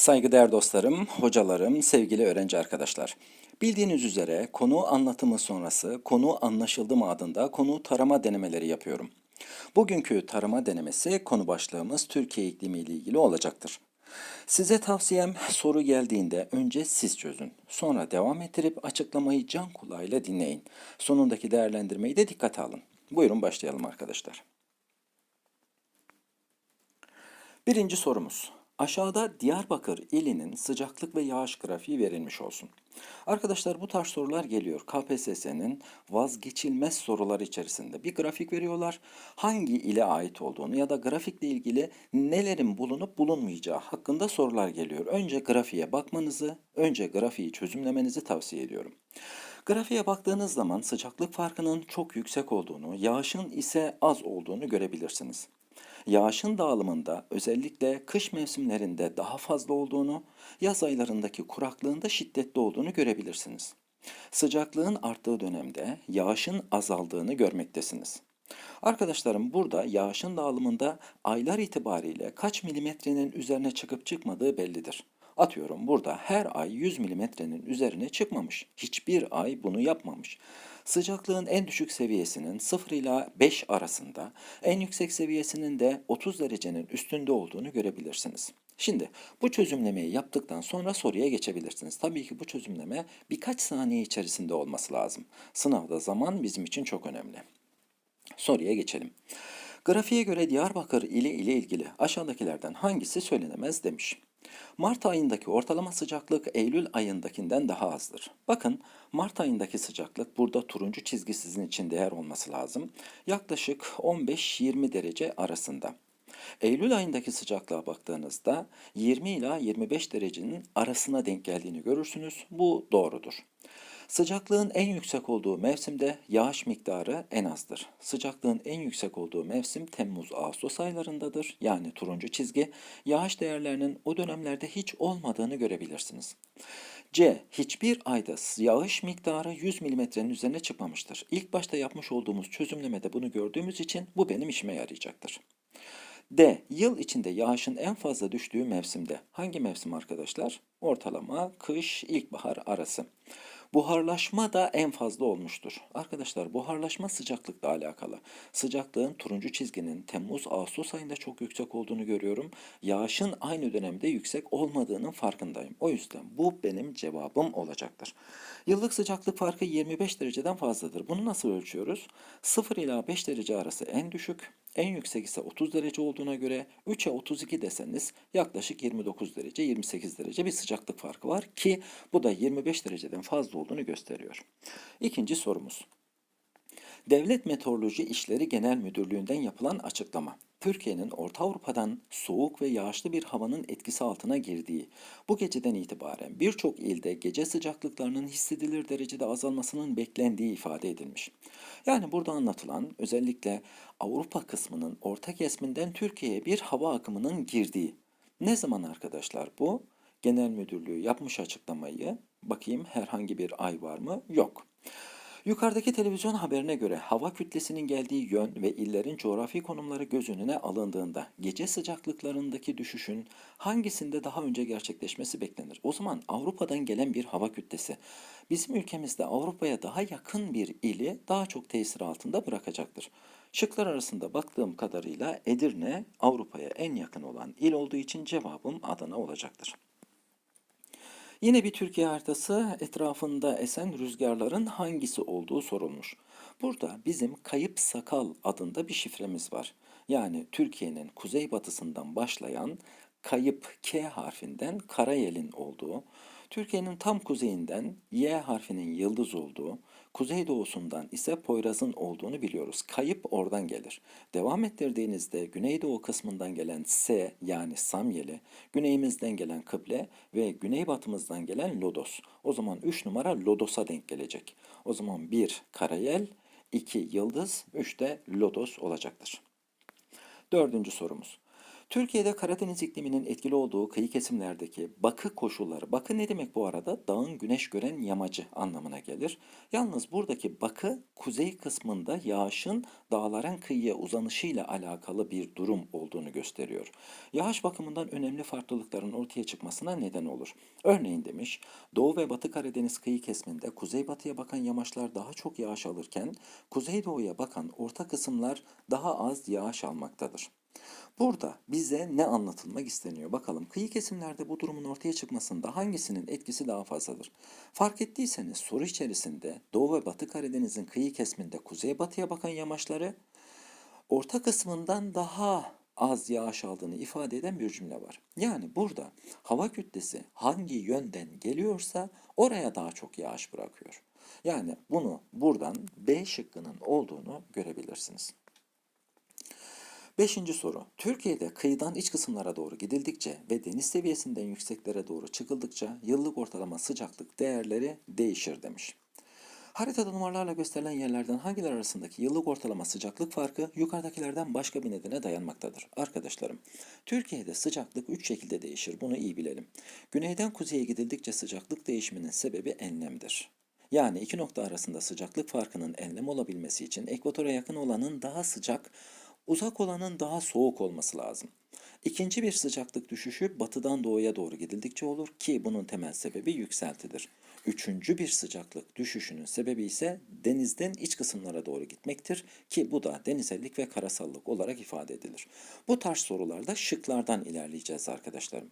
Saygıdeğer dostlarım, hocalarım, sevgili öğrenci arkadaşlar. Bildiğiniz üzere konu anlatımı sonrası konu anlaşıldı mı adında konu tarama denemeleri yapıyorum. Bugünkü tarama denemesi konu başlığımız Türkiye iklimi ile ilgili olacaktır. Size tavsiyem soru geldiğinde önce siz çözün. Sonra devam ettirip açıklamayı can kulağıyla dinleyin. Sonundaki değerlendirmeyi de dikkate alın. Buyurun başlayalım arkadaşlar. Birinci sorumuz. Aşağıda Diyarbakır ilinin sıcaklık ve yağış grafiği verilmiş olsun. Arkadaşlar bu tarz sorular geliyor. KPSS'nin vazgeçilmez sorular içerisinde bir grafik veriyorlar. Hangi ile ait olduğunu ya da grafikle ilgili nelerin bulunup bulunmayacağı hakkında sorular geliyor. Önce grafiğe bakmanızı, önce grafiği çözümlemenizi tavsiye ediyorum. Grafiğe baktığınız zaman sıcaklık farkının çok yüksek olduğunu, yağışın ise az olduğunu görebilirsiniz. Yağışın dağılımında özellikle kış mevsimlerinde daha fazla olduğunu, yaz aylarındaki kuraklığında şiddetli olduğunu görebilirsiniz. Sıcaklığın arttığı dönemde yağışın azaldığını görmektesiniz. Arkadaşlarım burada yağışın dağılımında aylar itibariyle kaç milimetrenin üzerine çıkıp çıkmadığı bellidir. Atıyorum burada her ay 100 milimetrenin üzerine çıkmamış. Hiçbir ay bunu yapmamış. Sıcaklığın en düşük seviyesinin 0 ila 5 arasında, en yüksek seviyesinin de 30 derecenin üstünde olduğunu görebilirsiniz. Şimdi bu çözümlemeyi yaptıktan sonra soruya geçebilirsiniz. Tabii ki bu çözümleme birkaç saniye içerisinde olması lazım. Sınavda zaman bizim için çok önemli. Soruya geçelim. Grafiğe göre Diyarbakır ili ile ilgili aşağıdakilerden hangisi söylenemez demiş. Mart ayındaki ortalama sıcaklık Eylül ayındakinden daha azdır. Bakın Mart ayındaki sıcaklık burada turuncu çizgi sizin için değer olması lazım. Yaklaşık 15-20 derece arasında. Eylül ayındaki sıcaklığa baktığınızda 20 ila 25 derecenin arasına denk geldiğini görürsünüz. Bu doğrudur. Sıcaklığın en yüksek olduğu mevsimde yağış miktarı en azdır. Sıcaklığın en yüksek olduğu mevsim Temmuz-Ağustos aylarındadır. Yani turuncu çizgi. Yağış değerlerinin o dönemlerde hiç olmadığını görebilirsiniz. C. Hiçbir ayda yağış miktarı 100 milimetrenin üzerine çıkmamıştır. İlk başta yapmış olduğumuz çözümlemede bunu gördüğümüz için bu benim işime yarayacaktır. D. Yıl içinde yağışın en fazla düştüğü mevsimde. Hangi mevsim arkadaşlar? Ortalama kış, ilkbahar arası. Buharlaşma da en fazla olmuştur. Arkadaşlar buharlaşma sıcaklıkla alakalı. Sıcaklığın turuncu çizginin Temmuz-Ağustos ayında çok yüksek olduğunu görüyorum. Yağışın aynı dönemde yüksek olmadığının farkındayım. O yüzden bu benim cevabım olacaktır. Yıllık sıcaklık farkı 25 dereceden fazladır. Bunu nasıl ölçüyoruz? 0 ila 5 derece arası en düşük, en yüksek ise 30 derece olduğuna göre 3'e 32 deseniz yaklaşık 29 derece 28 derece bir sıcaklık farkı var ki bu da 25 dereceden fazla olduğunu gösteriyor. İkinci sorumuz. Devlet Meteoroloji İşleri Genel Müdürlüğü'nden yapılan açıklama. Türkiye'nin Orta Avrupa'dan soğuk ve yağışlı bir havanın etkisi altına girdiği, bu geceden itibaren birçok ilde gece sıcaklıklarının hissedilir derecede azalmasının beklendiği ifade edilmiş. Yani burada anlatılan özellikle Avrupa kısmının orta kesiminden Türkiye'ye bir hava akımının girdiği. Ne zaman arkadaşlar bu? Genel Müdürlüğü yapmış açıklamayı. Bakayım herhangi bir ay var mı? Yok. Yukarıdaki televizyon haberine göre hava kütlesinin geldiği yön ve illerin coğrafi konumları göz önüne alındığında gece sıcaklıklarındaki düşüşün hangisinde daha önce gerçekleşmesi beklenir? O zaman Avrupa'dan gelen bir hava kütlesi bizim ülkemizde Avrupa'ya daha yakın bir ili daha çok tesir altında bırakacaktır. Şıklar arasında baktığım kadarıyla Edirne Avrupa'ya en yakın olan il olduğu için cevabım Adana olacaktır. Yine bir Türkiye haritası etrafında esen rüzgarların hangisi olduğu sorulmuş. Burada bizim kayıp sakal adında bir şifremiz var. Yani Türkiye'nin kuzeybatısından başlayan kayıp K harfinden Karayel'in olduğu, Türkiye'nin tam kuzeyinden Y harfinin yıldız olduğu, kuzeydoğusundan ise Poyraz'ın olduğunu biliyoruz. Kayıp oradan gelir. Devam ettirdiğinizde güneydoğu kısmından gelen S yani Samyeli, güneyimizden gelen Kıble ve güneybatımızdan gelen Lodos. O zaman 3 numara Lodos'a denk gelecek. O zaman 1 Karayel, 2 Yıldız, 3 de Lodos olacaktır. Dördüncü sorumuz. Türkiye'de Karadeniz ikliminin etkili olduğu kıyı kesimlerdeki bakı koşulları, bakı ne demek bu arada? Dağın güneş gören yamacı anlamına gelir. Yalnız buradaki bakı kuzey kısmında yağışın dağların kıyıya uzanışıyla alakalı bir durum olduğunu gösteriyor. Yağış bakımından önemli farklılıkların ortaya çıkmasına neden olur. Örneğin demiş, Doğu ve Batı Karadeniz kıyı kesiminde kuzeybatıya bakan yamaçlar daha çok yağış alırken, kuzeydoğuya bakan orta kısımlar daha az yağış almaktadır. Burada bize ne anlatılmak isteniyor? Bakalım kıyı kesimlerde bu durumun ortaya çıkmasında hangisinin etkisi daha fazladır? Fark ettiyseniz soru içerisinde Doğu ve Batı Karadeniz'in kıyı kesiminde kuzeybatıya bakan yamaçları orta kısmından daha az yağış aldığını ifade eden bir cümle var. Yani burada hava kütlesi hangi yönden geliyorsa oraya daha çok yağış bırakıyor. Yani bunu buradan B şıkkının olduğunu görebilirsiniz. Beşinci soru. Türkiye'de kıyıdan iç kısımlara doğru gidildikçe ve deniz seviyesinden yükseklere doğru çıkıldıkça yıllık ortalama sıcaklık değerleri değişir demiş. Haritada numaralarla gösterilen yerlerden hangileri arasındaki yıllık ortalama sıcaklık farkı yukarıdakilerden başka bir nedene dayanmaktadır? Arkadaşlarım, Türkiye'de sıcaklık 3 şekilde değişir. Bunu iyi bilelim. Güneyden kuzeye gidildikçe sıcaklık değişiminin sebebi enlemdir. Yani iki nokta arasında sıcaklık farkının enlem olabilmesi için ekvatora yakın olanın daha sıcak, uzak olanın daha soğuk olması lazım. İkinci bir sıcaklık düşüşü batıdan doğuya doğru gidildikçe olur ki bunun temel sebebi yükseltidir. Üçüncü bir sıcaklık düşüşünün sebebi ise denizden iç kısımlara doğru gitmektir ki bu da denizellik ve karasallık olarak ifade edilir. Bu tarz sorularda şıklardan ilerleyeceğiz arkadaşlarım.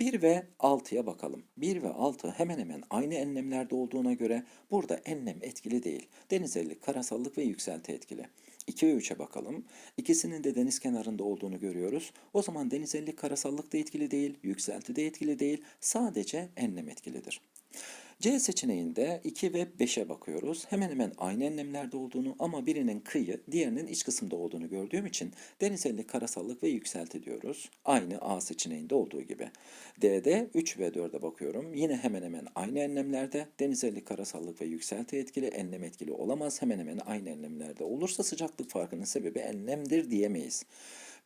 1 ve 6'ya bakalım. 1 ve 6 hemen hemen aynı enlemlerde olduğuna göre burada enlem etkili değil. Denizellik, karasallık ve yükselti etkili. 2 ve 3'e bakalım. İkisinin de deniz kenarında olduğunu görüyoruz. O zaman denizellik karasallık da etkili değil, yükselti de etkili değil, sadece enlem etkilidir. C seçeneğinde 2 ve 5'e bakıyoruz. Hemen hemen aynı enlemlerde olduğunu ama birinin kıyı, diğerinin iç kısımda olduğunu gördüğüm için denizellik, karasallık ve yükselti diyoruz. Aynı A seçeneğinde olduğu gibi. D'de 3 ve 4'e bakıyorum. Yine hemen hemen aynı enlemlerde denizellik, karasallık ve yükselti etkili, enlem etkili olamaz. Hemen hemen aynı enlemlerde olursa sıcaklık farkının sebebi enlemdir diyemeyiz.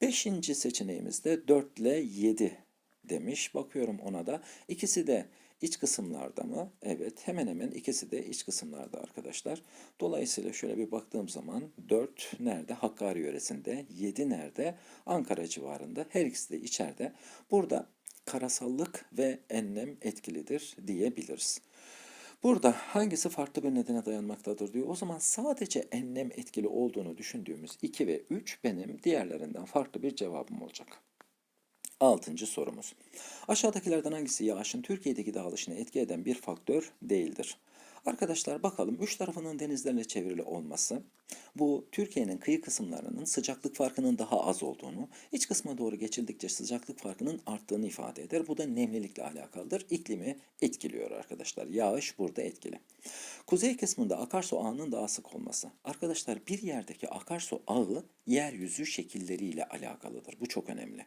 Beşinci seçeneğimizde 4 ile 7 demiş. Bakıyorum ona da. İkisi de İç kısımlarda mı? Evet hemen hemen ikisi de iç kısımlarda arkadaşlar. Dolayısıyla şöyle bir baktığım zaman 4 nerede? Hakkari yöresinde. 7 nerede? Ankara civarında. Her ikisi de içeride. Burada karasallık ve enlem etkilidir diyebiliriz. Burada hangisi farklı bir nedene dayanmaktadır diyor. O zaman sadece enlem etkili olduğunu düşündüğümüz 2 ve 3 benim diğerlerinden farklı bir cevabım olacak. Altıncı sorumuz. Aşağıdakilerden hangisi yağışın Türkiye'deki dağılışını etki eden bir faktör değildir? Arkadaşlar bakalım üç tarafının denizlerle çevrili olması bu Türkiye'nin kıyı kısımlarının sıcaklık farkının daha az olduğunu, iç kısma doğru geçildikçe sıcaklık farkının arttığını ifade eder. Bu da nemlilikle alakalıdır. İklimi etkiliyor arkadaşlar. Yağış burada etkili. Kuzey kısmında akarsu ağının daha sık olması. Arkadaşlar bir yerdeki akarsu ağı yeryüzü şekilleriyle alakalıdır. Bu çok önemli.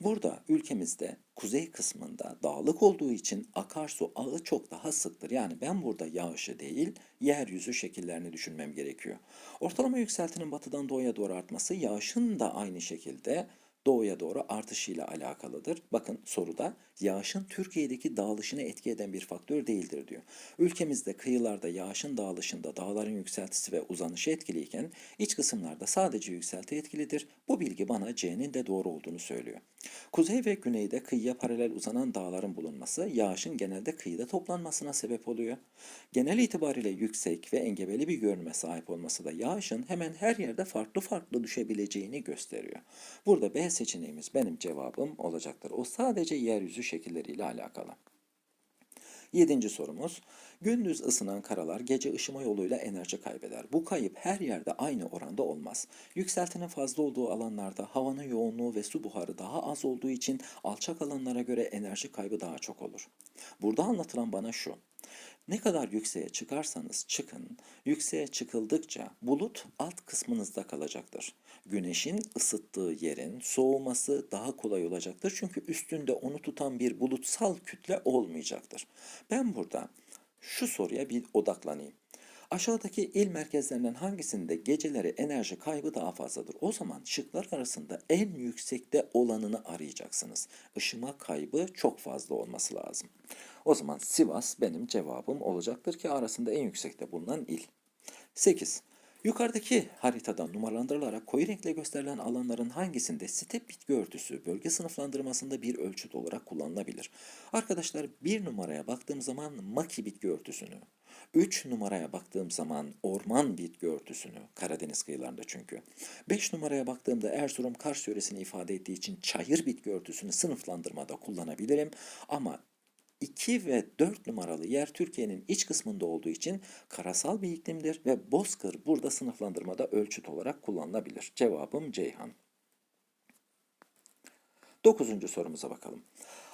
Burada ülkemizde kuzey kısmında dağlık olduğu için akarsu ağı çok daha sıktır. Yani ben burada yağışı değil yeryüzü şekillerini düşünmem gerekiyor. Ortalama yükseltinin batıdan doğuya doğru artması yağışın da aynı şekilde doğuya doğru artışıyla alakalıdır. Bakın soruda yağışın Türkiye'deki dağılışını etki eden bir faktör değildir diyor. Ülkemizde kıyılarda yağışın dağılışında dağların yükseltisi ve uzanışı etkiliyken iç kısımlarda sadece yükselti etkilidir. Bu bilgi bana C'nin de doğru olduğunu söylüyor. Kuzey ve güneyde kıyıya paralel uzanan dağların bulunması yağışın genelde kıyıda toplanmasına sebep oluyor. Genel itibariyle yüksek ve engebeli bir görünüme sahip olması da yağışın hemen her yerde farklı farklı düşebileceğini gösteriyor. Burada B seçeneğimiz benim cevabım olacaktır. O sadece yeryüzü şekilleriyle alakalı. Yedinci sorumuz. Gündüz ısınan karalar gece ışıma yoluyla enerji kaybeder. Bu kayıp her yerde aynı oranda olmaz. Yükseltinin fazla olduğu alanlarda havanın yoğunluğu ve su buharı daha az olduğu için alçak alanlara göre enerji kaybı daha çok olur. Burada anlatılan bana şu. Ne kadar yükseğe çıkarsanız çıkın, yükseğe çıkıldıkça bulut alt kısmınızda kalacaktır. Güneşin ısıttığı yerin soğuması daha kolay olacaktır. Çünkü üstünde onu tutan bir bulutsal kütle olmayacaktır. Ben burada şu soruya bir odaklanayım. Aşağıdaki il merkezlerinden hangisinde geceleri enerji kaybı daha fazladır? O zaman şıklar arasında en yüksekte olanını arayacaksınız. Işıma kaybı çok fazla olması lazım. O zaman Sivas benim cevabım olacaktır ki arasında en yüksekte bulunan il. 8. Yukarıdaki haritada numaralandırılarak koyu renkle gösterilen alanların hangisinde step bitki örtüsü bölge sınıflandırmasında bir ölçüt olarak kullanılabilir? Arkadaşlar bir numaraya baktığım zaman maki bitki örtüsünü, 3 numaraya baktığım zaman orman bitki örtüsünü, Karadeniz kıyılarında çünkü. 5 numaraya baktığımda Erzurum Kars yöresini ifade ettiği için çayır bitki örtüsünü sınıflandırmada kullanabilirim. Ama 2 ve 4 numaralı yer Türkiye'nin iç kısmında olduğu için karasal bir iklimdir ve bozkır burada sınıflandırmada ölçüt olarak kullanılabilir. Cevabım Ceyhan. Dokuzuncu sorumuza bakalım.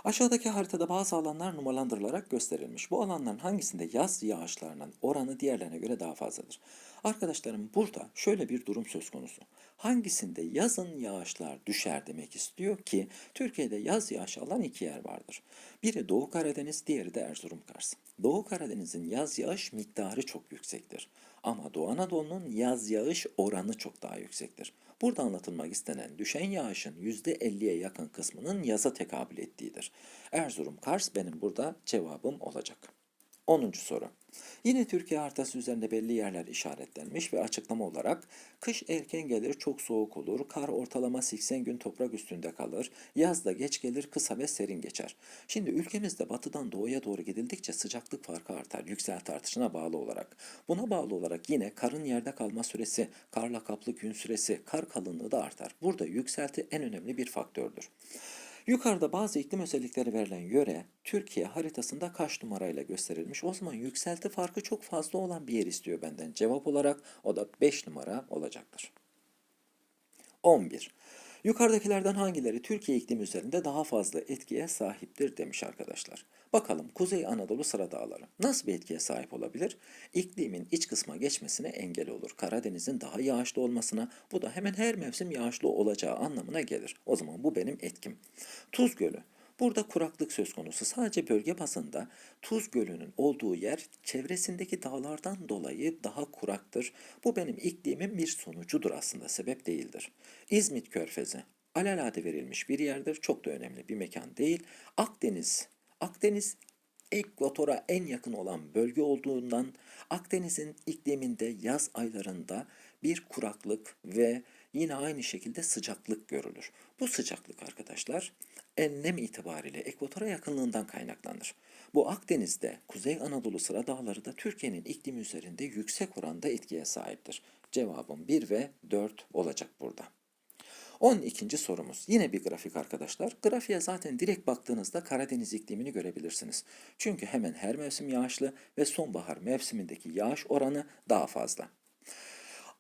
Aşağıdaki haritada bazı alanlar numaralandırılarak gösterilmiş. Bu alanların hangisinde yaz yağışlarının oranı diğerlerine göre daha fazladır? Arkadaşlarım burada şöyle bir durum söz konusu. Hangisinde yazın yağışlar düşer demek istiyor ki Türkiye'de yaz yağışı alan iki yer vardır. Biri Doğu Karadeniz, diğeri de Erzurum Kars. Doğu Karadeniz'in yaz yağış miktarı çok yüksektir. Ama Doğu Anadolu'nun yaz yağış oranı çok daha yüksektir. Burada anlatılmak istenen düşen yağışın %50'ye yakın kısmının yaza tekabül ettiğidir. Erzurum Kars benim burada cevabım olacak. 10. soru. Yine Türkiye haritası üzerinde belli yerler işaretlenmiş ve açıklama olarak kış erken gelir çok soğuk olur, kar ortalama 80 gün toprak üstünde kalır, yaz da geç gelir kısa ve serin geçer. Şimdi ülkemizde batıdan doğuya doğru gidildikçe sıcaklık farkı artar yükselti artışına bağlı olarak. Buna bağlı olarak yine karın yerde kalma süresi, karla kaplı gün süresi, kar kalınlığı da artar. Burada yükselti en önemli bir faktördür. Yukarıda bazı iklim özellikleri verilen yöre Türkiye haritasında kaç numarayla gösterilmiş? O zaman yükselti farkı çok fazla olan bir yer istiyor benden. Cevap olarak o da 5 numara olacaktır. 11. Yukarıdakilerden hangileri Türkiye iklimi üzerinde daha fazla etkiye sahiptir demiş arkadaşlar. Bakalım Kuzey Anadolu sıra dağları nasıl bir etkiye sahip olabilir? İklimin iç kısma geçmesine engel olur. Karadeniz'in daha yağışlı olmasına bu da hemen her mevsim yağışlı olacağı anlamına gelir. O zaman bu benim etkim. Tuz Gölü Burada kuraklık söz konusu. Sadece bölge bazında Tuz Gölü'nün olduğu yer çevresindeki dağlardan dolayı daha kuraktır. Bu benim iklimin bir sonucudur aslında, sebep değildir. İzmit Körfezi alelade verilmiş bir yerdir. Çok da önemli bir mekan değil. Akdeniz Akdeniz ekvatora en yakın olan bölge olduğundan Akdeniz'in ikliminde yaz aylarında bir kuraklık ve yine aynı şekilde sıcaklık görülür. Bu sıcaklık arkadaşlar enlem itibariyle ekvatora yakınlığından kaynaklanır. Bu Akdeniz'de Kuzey Anadolu sıra dağları da Türkiye'nin iklimi üzerinde yüksek oranda etkiye sahiptir. Cevabım 1 ve 4 olacak burada. 12. sorumuz. Yine bir grafik arkadaşlar. Grafiğe zaten direkt baktığınızda Karadeniz iklimini görebilirsiniz. Çünkü hemen her mevsim yağışlı ve sonbahar mevsimindeki yağış oranı daha fazla.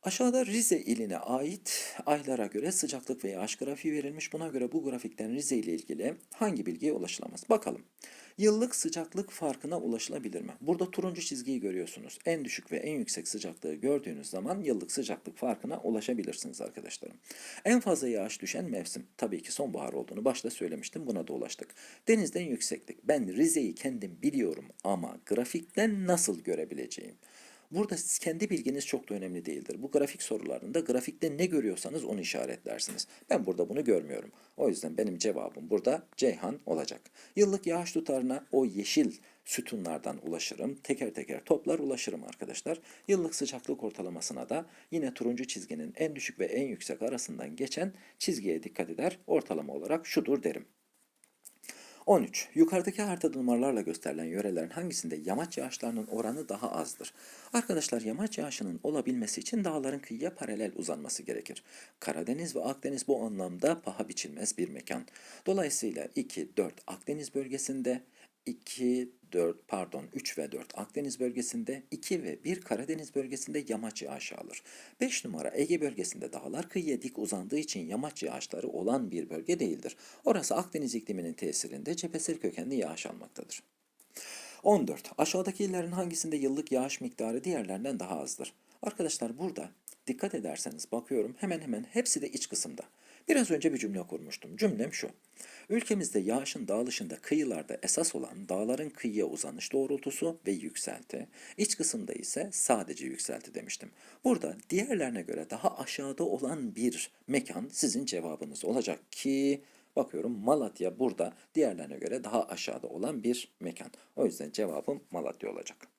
Aşağıda Rize iline ait aylara göre sıcaklık ve yağış grafiği verilmiş. Buna göre bu grafikten Rize ile ilgili hangi bilgiye ulaşılamaz? Bakalım. Yıllık sıcaklık farkına ulaşılabilir mi? Burada turuncu çizgiyi görüyorsunuz. En düşük ve en yüksek sıcaklığı gördüğünüz zaman yıllık sıcaklık farkına ulaşabilirsiniz arkadaşlarım. En fazla yağış düşen mevsim. Tabii ki sonbahar olduğunu başta söylemiştim. Buna da ulaştık. Denizden yükseklik. Ben Rize'yi kendim biliyorum ama grafikten nasıl görebileceğim? Burada siz kendi bilginiz çok da önemli değildir. Bu grafik sorularında grafikte ne görüyorsanız onu işaretlersiniz. Ben burada bunu görmüyorum. O yüzden benim cevabım burada Ceyhan olacak. Yıllık yağış tutarına o yeşil sütunlardan ulaşırım. Teker teker toplar ulaşırım arkadaşlar. Yıllık sıcaklık ortalamasına da yine turuncu çizginin en düşük ve en yüksek arasından geçen çizgiye dikkat eder. Ortalama olarak şudur derim. 13. Yukarıdaki haritada numaralarla gösterilen yörelerin hangisinde yamaç yağışlarının oranı daha azdır? Arkadaşlar yamaç yağışının olabilmesi için dağların kıyıya paralel uzanması gerekir. Karadeniz ve Akdeniz bu anlamda paha biçilmez bir mekan. Dolayısıyla 2, 4 Akdeniz bölgesinde, 2, 4 pardon 3 ve 4 Akdeniz bölgesinde, 2 ve 1 Karadeniz bölgesinde yamaç yağışı alır. 5 numara Ege bölgesinde dağlar kıyıya dik uzandığı için yamaç yağışları olan bir bölge değildir. Orası Akdeniz ikliminin tesirinde cephesel kökenli yağış almaktadır. 14. Aşağıdaki illerin hangisinde yıllık yağış miktarı diğerlerinden daha azdır? Arkadaşlar burada dikkat ederseniz bakıyorum hemen hemen hepsi de iç kısımda. Biraz önce bir cümle kurmuştum. Cümlem şu. Ülkemizde yağışın dağılışında kıyılarda esas olan dağların kıyıya uzanış doğrultusu ve yükselti, iç kısımda ise sadece yükselti demiştim. Burada diğerlerine göre daha aşağıda olan bir mekan sizin cevabınız olacak ki bakıyorum Malatya burada diğerlerine göre daha aşağıda olan bir mekan. O yüzden cevabım Malatya olacak.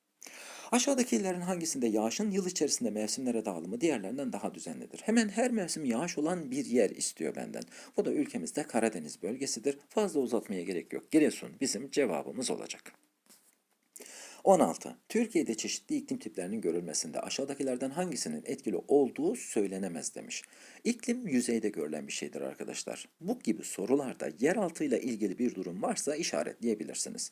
Aşağıdaki illerin hangisinde yağışın yıl içerisinde mevsimlere dağılımı diğerlerinden daha düzenlidir? Hemen her mevsim yağış olan bir yer istiyor benden. Bu da ülkemizde Karadeniz bölgesidir. Fazla uzatmaya gerek yok. Giresun bizim cevabımız olacak. 16. Türkiye'de çeşitli iklim tiplerinin görülmesinde aşağıdakilerden hangisinin etkili olduğu söylenemez demiş. İklim yüzeyde görülen bir şeydir arkadaşlar. Bu gibi sorularda yeraltıyla ilgili bir durum varsa işaretleyebilirsiniz.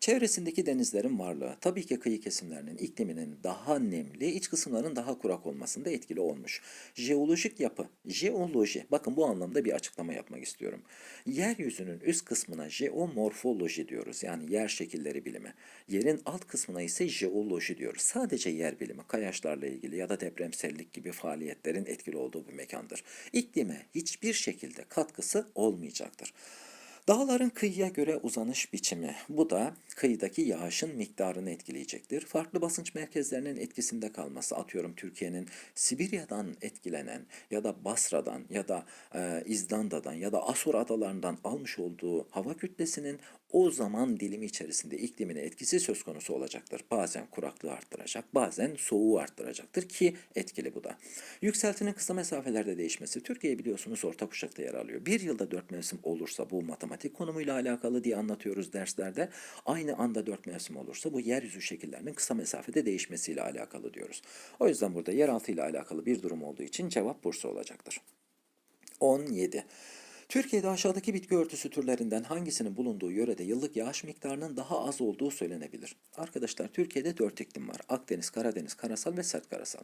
Çevresindeki denizlerin varlığı tabii ki kıyı kesimlerinin ikliminin daha nemli, iç kısımların daha kurak olmasında etkili olmuş. Jeolojik yapı, jeoloji, bakın bu anlamda bir açıklama yapmak istiyorum. Yeryüzünün üst kısmına jeomorfoloji diyoruz yani yer şekilleri bilimi. Yerin alt kısmına ise jeoloji diyoruz. Sadece yer bilimi, kayaçlarla ilgili ya da depremsellik gibi faaliyetlerin etkili olduğu bir mekandır. İklime hiçbir şekilde katkısı olmayacaktır. Dağların kıyıya göre uzanış biçimi. Bu da kıyıdaki yağışın miktarını etkileyecektir. Farklı basınç merkezlerinin etkisinde kalması. Atıyorum Türkiye'nin Sibirya'dan etkilenen ya da Basra'dan ya da e, İzlanda'dan ya da Asur adalarından almış olduğu hava kütlesinin o zaman dilimi içerisinde iklimine etkisi söz konusu olacaktır. Bazen kuraklığı arttıracak, bazen soğuğu arttıracaktır ki etkili bu da. Yükseltinin kısa mesafelerde değişmesi. Türkiye biliyorsunuz orta kuşakta yer alıyor. Bir yılda dört mevsim olursa bu matematik konumuyla alakalı diye anlatıyoruz derslerde. Aynı anda dört mevsim olursa bu yeryüzü şekillerinin kısa mesafede değişmesiyle alakalı diyoruz. O yüzden burada yeraltı ile alakalı bir durum olduğu için cevap Bursa olacaktır. 17. Türkiye'de aşağıdaki bitki örtüsü türlerinden hangisinin bulunduğu yörede yıllık yağış miktarının daha az olduğu söylenebilir. Arkadaşlar Türkiye'de dört iklim var. Akdeniz, Karadeniz, karasal ve sert karasal.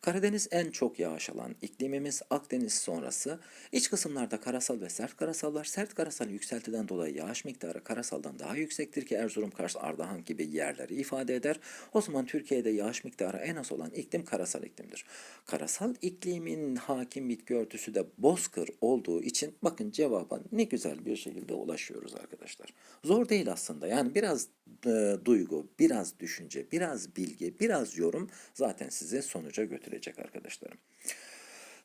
Karadeniz en çok yağış alan iklimimiz. Akdeniz sonrası. İç kısımlarda karasal ve sert karasallar. Sert karasal yükseltiden dolayı yağış miktarı karasaldan daha yüksektir ki Erzurum, Kars, Ardahan gibi yerleri ifade eder. O zaman Türkiye'de yağış miktarı en az olan iklim karasal iklimdir. Karasal iklimin hakim bitki örtüsü de bozkır olduğu için bakın cevaba ne güzel bir şekilde ulaşıyoruz arkadaşlar. Zor değil aslında. Yani biraz e, duygu, biraz düşünce, biraz bilgi, biraz yorum zaten size sonuca götürecek arkadaşlarım.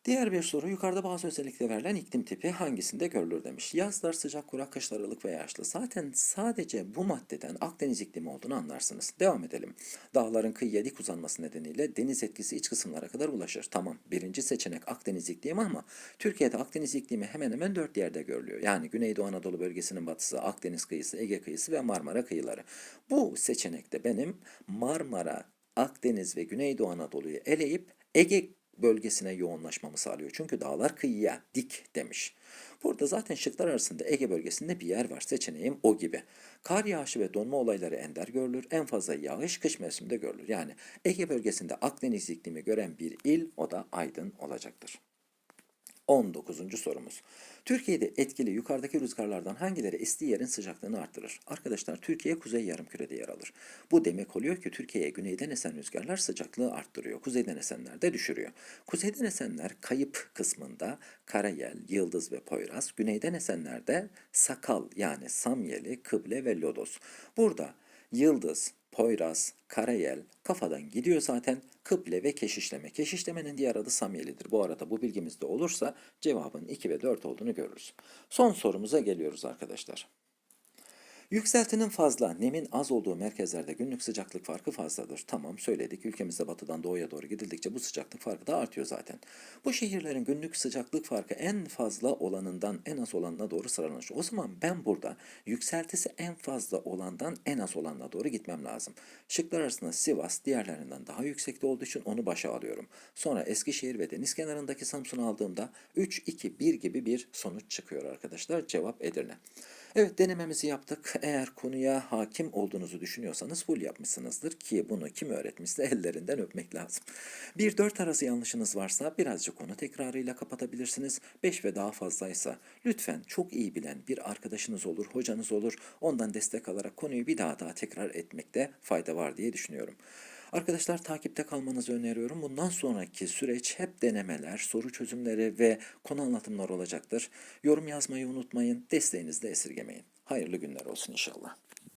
Diğer bir soru yukarıda bazı özellikle verilen iklim tipi hangisinde görülür demiş. Yazlar sıcak, kurak, kışlar ılık ve yağışlı. Zaten sadece bu maddeden Akdeniz iklimi olduğunu anlarsınız. Devam edelim. Dağların kıyıya dik uzanması nedeniyle deniz etkisi iç kısımlara kadar ulaşır. Tamam birinci seçenek Akdeniz iklimi ama Türkiye'de Akdeniz iklimi hemen hemen dört yerde görülüyor. Yani Güneydoğu Anadolu bölgesinin batısı, Akdeniz kıyısı, Ege kıyısı ve Marmara kıyıları. Bu seçenekte benim Marmara, Akdeniz ve Güneydoğu Anadolu'yu eleyip Ege bölgesine yoğunlaşmamı sağlıyor. Çünkü dağlar kıyıya dik demiş. Burada zaten şıklar arasında Ege bölgesinde bir yer var. Seçeneğim o gibi. Kar yağışı ve donma olayları ender görülür. En fazla yağış kış mevsiminde görülür. Yani Ege bölgesinde Akdeniz iklimi gören bir il o da Aydın olacaktır. 19. sorumuz. Türkiye'de etkili yukarıdaki rüzgarlardan hangileri estiği yerin sıcaklığını arttırır? Arkadaşlar Türkiye kuzey yarımkürede yer alır. Bu demek oluyor ki Türkiye'ye güneyden esen rüzgarlar sıcaklığı arttırıyor. Kuzeyden esenler de düşürüyor. Kuzeyden esenler kayıp kısmında Karayel, Yıldız ve Poyraz. Güneyden esenler de Sakal yani Samyeli, Kıble ve Lodos. Burada Yıldız, Poyraz, Karayel kafadan gidiyor zaten. Kıble ve keşişleme. Keşişlemenin diğer adı Samyelidir. Bu arada bu bilgimizde olursa cevabın 2 ve 4 olduğunu görürüz. Son sorumuza geliyoruz arkadaşlar. Yükseltinin fazla, nemin az olduğu merkezlerde günlük sıcaklık farkı fazladır. Tamam söyledik. Ülkemizde batıdan doğuya doğru gidildikçe bu sıcaklık farkı da artıyor zaten. Bu şehirlerin günlük sıcaklık farkı en fazla olanından en az olanına doğru sıralanır. O zaman ben burada yükseltisi en fazla olandan en az olanına doğru gitmem lazım. Şıklar arasında Sivas diğerlerinden daha yüksekte olduğu için onu başa alıyorum. Sonra Eskişehir ve deniz kenarındaki Samsun'u aldığımda 3-2-1 gibi bir sonuç çıkıyor arkadaşlar. Cevap Edirne. Evet denememizi yaptık. Eğer konuya hakim olduğunuzu düşünüyorsanız full yapmışsınızdır ki bunu kim öğretmişse ellerinden öpmek lazım. Bir dört arası yanlışınız varsa birazcık onu tekrarıyla kapatabilirsiniz. Beş ve daha fazlaysa lütfen çok iyi bilen bir arkadaşınız olur, hocanız olur. Ondan destek alarak konuyu bir daha daha tekrar etmekte fayda var diye düşünüyorum. Arkadaşlar takipte kalmanızı öneriyorum. Bundan sonraki süreç hep denemeler, soru çözümleri ve konu anlatımları olacaktır. Yorum yazmayı unutmayın. Desteğinizi de esirgemeyin. Hayırlı günler olsun inşallah.